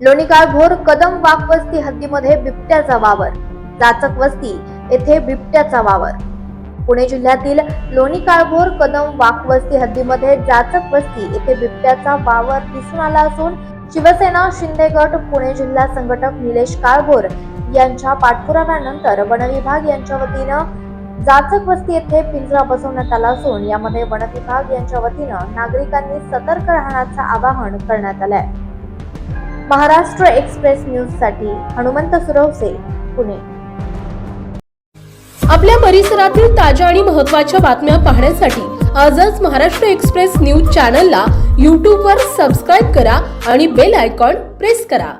लोणीकाळ भोर कदम वाघ वस्ती हद्दीमध्ये बिबट्याचा वावर. जाचक वस्ती येथे बिबट्याचा वावर. पुणे जिल्ह्यातील लोणी काळभोर कदम वाकवस्ती हद्दीमध्ये जाचक वस्ती येथे बिबट्याचा वावर दिसून आला असून शिवसेना शिंदे गट पुणे जिल्हा संघटक निलेश काळभोर यांच्या पाठपुराव्यानंतर वनविभाग यांच्या वतीनं जाचक वस्ती येथे पिंजरा बसवण्यात आला असून यामध्ये वनविभाग यांच्या वतीनं नागरिकांनी सतर्क राहण्याचं आवाहन करण्यात आलंय. महाराष्ट्र एक्सप्रेस न्यूजसाठी हनुमंत सुरवसे पुणे. आपल्या परिसरातील ताज्या आणि महत्त्वाच्या बातम्या पाहण्यासाठी आजच महाराष्ट्र एक्सप्रेस न्यूज चॅनलला यूट्यूबवर सबस्क्राईब करा आणि बेल आयकॉन प्रेस करा.